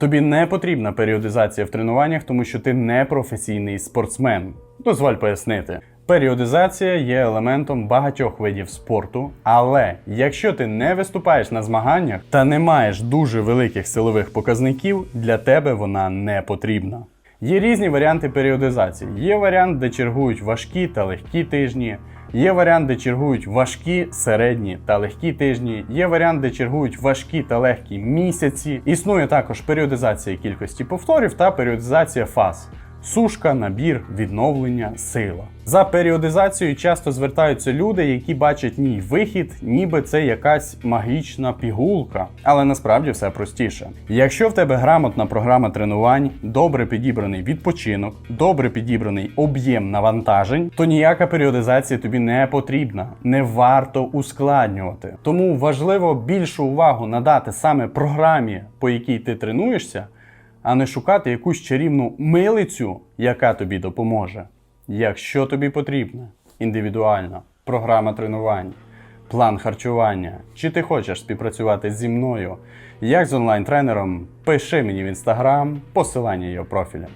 Тобі не потрібна періодизація в тренуваннях, тому що ти не професійний спортсмен. Дозволь пояснити. Періодизація є елементом багатьох видів спорту, але якщо ти не виступаєш на змаганнях та не маєш дуже великих силових показників, для тебе вона не потрібна. Є різні варіанти періодизації. Є варіант, де чергують важкі та легкі тижні. Є варіант, де чергують важкі, середні та легкі тижні. Є варіант, де чергують важкі та легкі місяці. Існує також періодизація кількості повторів та періодизація фаз. Сушка, набір, відновлення, сила. За періодизацією часто звертаються люди, які бачать мій вихід, ніби це якась магічна пігулка. Але насправді все простіше. Якщо в тебе грамотна програма тренувань, добре підібраний відпочинок, добре підібраний об'єм навантажень, то ніяка періодизація тобі не потрібна. Не варто ускладнювати. Тому важливо більшу увагу надати саме програмі, по якій ти тренуєшся а не шукати якусь чарівну милицю, яка тобі допоможе. Якщо тобі потрібна індивідуальна програма тренувань, план харчування, чи ти хочеш співпрацювати зі мною, як з онлайн-тренером, пиши мені в інстаграм, посилання його профіля.